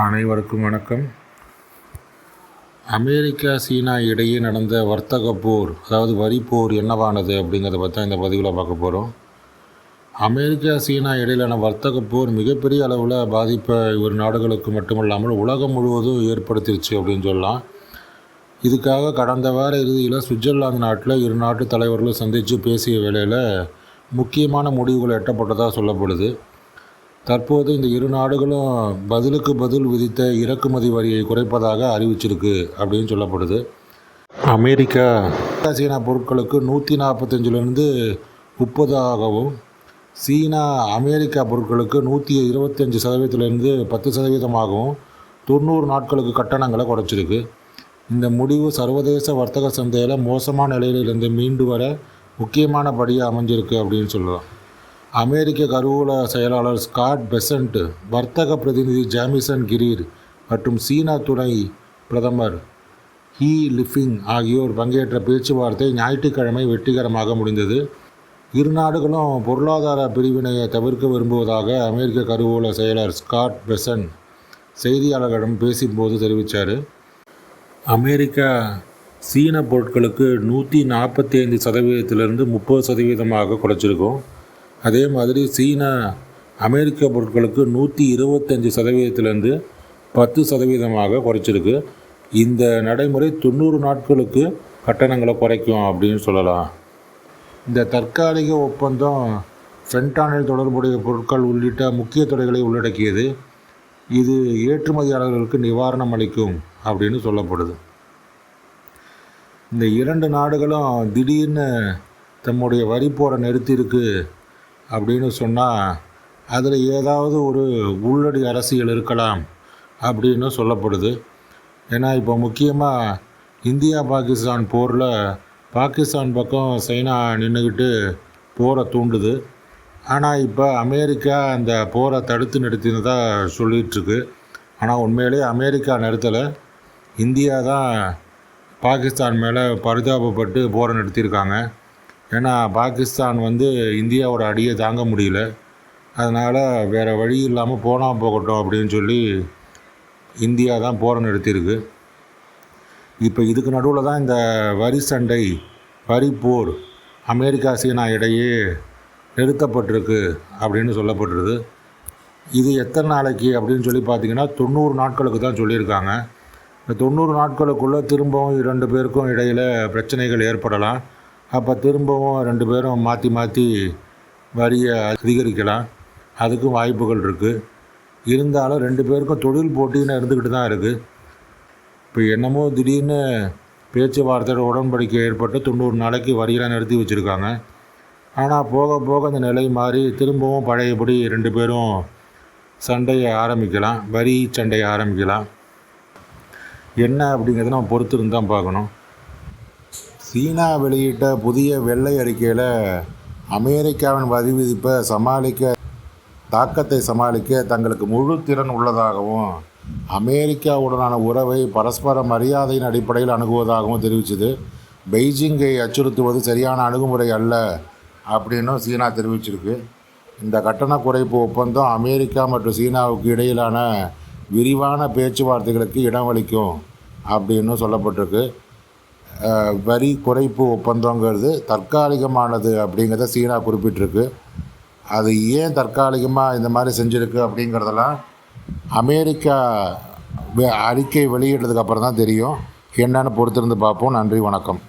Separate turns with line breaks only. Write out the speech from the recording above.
அனைவருக்கும் வணக்கம். அமெரிக்கா சீனா இடையே நடந்த வர்த்தக போர் அதாவது வரி போர் என்னவானது அப்படிங்கிறத பற்றி தான் இந்த பதிவில் பார்க்க போகிறோம் அமெரிக்கா சீனா இடையிலான வர்த்தக போர் மிகப்பெரிய அளவில் பாதிப்பை இரு நாடுகளுக்கு மட்டுமல்லாமல் உலகம் முழுவதும் ஏற்படுத்திருச்சு அப்படின்னு சொல்லலாம். இதுக்காக கடந்த வார இறுதியில் சுவிட்சர்லாந்து நாட்டில் இரு நாட்டு தலைவர்களும் சந்தித்து பேசிய வேளையில் முக்கியமான முடிவுகள் எட்டப்பட்டதாக சொல்லப்படுது. தற்போது இந்த இரு நாடுகளும் பதிலுக்கு பதில் விதித்த இறக்குமதி வரியை குறைப்பதாக அறிவிச்சிருக்கு அப்படின்னு சொல்லப்படுது. அமெரிக்கா. சீனா பொருட்களுக்கு நூற்றி நாற்பத்தஞ்சிலிருந்து முப்பதாகவும் சீனா அமெரிக்கா பொருட்களுக்கு நூற்றி இருபத்தஞ்சி சதவீதத்திலிருந்து பத்து சதவீதமாகவும் தொண்ணூறு நாட்களுக்கு கட்டணங்களை குறைச்சிருக்கு. இந்த முடிவு சர்வதேச வர்த்தக சந்தையில் மோசமான நிலையிலிருந்து மீண்டு வர முக்கியமான படியாக அமைஞ்சிருக்கு அப்படின்னு சொல்லலாம். அமெரிக்க கருவூல செயலாளர் ஸ்காட் பெசன்ட் வர்த்தக பிரதிநிதி ஜாமிசன் கிரீர் மற்றும் சீனா துணை பிரதமர் ஹீ லிஃபிங் ஆகியோர் பங்கேற்ற பேச்சுவார்த்தை ஞாயிற்றுக்கிழமை வெற்றிகரமாக முடிந்தது. இரு நாடுகளும் பொருளாதார பிரிவினையை தவிர்க்க விரும்புவதாக அமெரிக்க கருவூல செயலர் ஸ்காட் பெசன் செய்தியாளர்களிடம் பேசும்போது தெரிவித்தார் அமெரிக்கா சீன பொருட்களுக்கு நூற்றி நாற்பத்தி ஐந்து சதவீதத்திலிருந்து முப்பது சதவீதமாக குறைச்சிருக்கோம் அதே மாதிரி சீனா அமெரிக்க பொருட்களுக்கு நூற்றி இருபத்தஞ்சி சதவீதத்திலேருந்து பத்து சதவீதமாக குறைச்சிருக்கு. இந்த நடைமுறை தொண்ணூறு நாட்களுக்கு கட்டணங்களை குறைக்கும் அப்படின்னு சொல்லலாம். இந்த தற்காலிக ஒப்பந்தம் ஃபென்டானில் தொடர்புடைய பொருட்கள் உள்ளிட்ட முக்கிய துறைகளை உள்ளடக்கியது. இது ஏற்றுமதியாளர்களுக்கு நிவாரணம் அளிக்கும் அப்படின்னு சொல்லப்படுது. இந்த இரண்டு நாடுகளும் திடீர்னு தம்முடைய வரிப்போரை நிறுத்தியிருக்கு. அப்படின்னு சொன்னால் அதில் ஏதாவது ஒரு உள்ளடி அரசியல் இருக்கலாம் அப்படின்னு சொல்லப்படுது. ஏன்னா இப்போ முக்கியமாக இந்தியா பாகிஸ்தான் போரில் பாகிஸ்தான் பக்கம் சைனா நின்றுக்கிட்டு போரை தூண்டுது. ஆனால் இப்போ அமெரிக்கா அந்த போரை தடுத்து நிறுத்தினதாக சொல்லிகிட்ருக்கு ஆனால் உண்மையிலேயே அமெரிக்கா நிறுத்தலை. இந்தியா தான் பாகிஸ்தான் மேலே பரிதாபப்பட்டு போரை நிறுத்தியிருக்காங்க. ஏன்னா பாகிஸ்தான் வந்து இந்தியாவோட அடியை தாங்க முடியல. அதனால் வேறு வழி இல்லாமல் போனால் போகட்டும் அப்படின்னு சொல்லி இந்தியா தான் போரை நிறுத்தியிருக்கு. இப்போ இதுக்கு நடுவில் தான் இந்த வரி சண்டை வரி போர் அமெரிக்கா சீனா இடையே நிறுத்தப்பட்டிருக்கு அப்படின்னு சொல்லப்பட்டிருது. இது எத்தனை நாளைக்கு அப்படின்னு சொல்லி பார்த்தீங்கன்னா தொண்ணூறு நாட்களுக்கு தான் சொல்லியிருக்காங்க. இந்த தொண்ணூறு நாட்களுக்குள்ளே திரும்பவும் இரண்டு பேருக்கும் இடையில் பிரச்சனைகள் ஏற்படலாம். அப்போ திரும்பவும் ரெண்டு பேரும் மாற்றி மாற்றி வரியை அதிகரிக்கலாம். அதுக்கும் வாய்ப்புகள் இருக்குது இருந்தாலும் ரெண்டு பேருக்கும் தொழில் போட்டின்னு இருந்துக்கிட்டு தான் இருக்குது இப்போ என்னமோ திடீர்னு பேச்சுவார்த்தையோட உடன்படிக்கை ஏற்பட்டு தொண்ணூறு நாளைக்கு வரியெல்லாம் நிறுத்தி வச்சுருக்காங்க. ஆனால் போக போக அந்த நிலை மாறி திரும்பவும் பழையபடி ரெண்டு பேரும் சண்டையை ஆரம்பிக்கலாம். வரி சண்டையை ஆரம்பிக்கலாம். என்ன அப்படிங்கிறத நம்ம பொறுத்து இருந்தால் தான் பார்க்கணும். சீனா வெளியிட்ட புதிய வெள்ளை அறிக்கையில் அமெரிக்காவின் வரி விதிப்பை சமாளிக்க தாக்கத்தை சமாளிக்க தங்களுக்கு முழு திறன் உள்ளதாகவும் அமெரிக்காவுடனான உறவை பரஸ்பர மரியாதையின் அடிப்படையில் அணுகுவதாகவும் தெரிவித்தது பெய்ஜிங்கை அச்சுறுத்துவது சரியான அணுகுமுறை அல்ல அப்படின்னும் சீனா தெரிவிச்சிருக்கு. இந்த கட்டண குறைப்பு ஒப்பந்தம் அமெரிக்கா மற்றும் சீனாவுக்கு இடையிலான விரிவான பேச்சுவார்த்தைகளுக்கு இடமளிக்கும் அப்படின்னு சொல்லப்பட்டிருக்கு. வரி குறைப்பு ஒப்பந்தங்கிறது தற்காலிகமானது அப்படிங்கிறத சீனா குறிப்பிட்டிருக்கு. அது ஏன் தற்காலிகமாக இந்த மாதிரி செஞ்சுருக்கு அப்படிங்கிறதெல்லாம் அமெரிக்கா அறிக்கை வெளியிட்டதுக்கு அப்புறம் தான் தெரியும். என்னென்னு பொறுத்திருந்து பார்ப்போம். நன்றி வணக்கம்.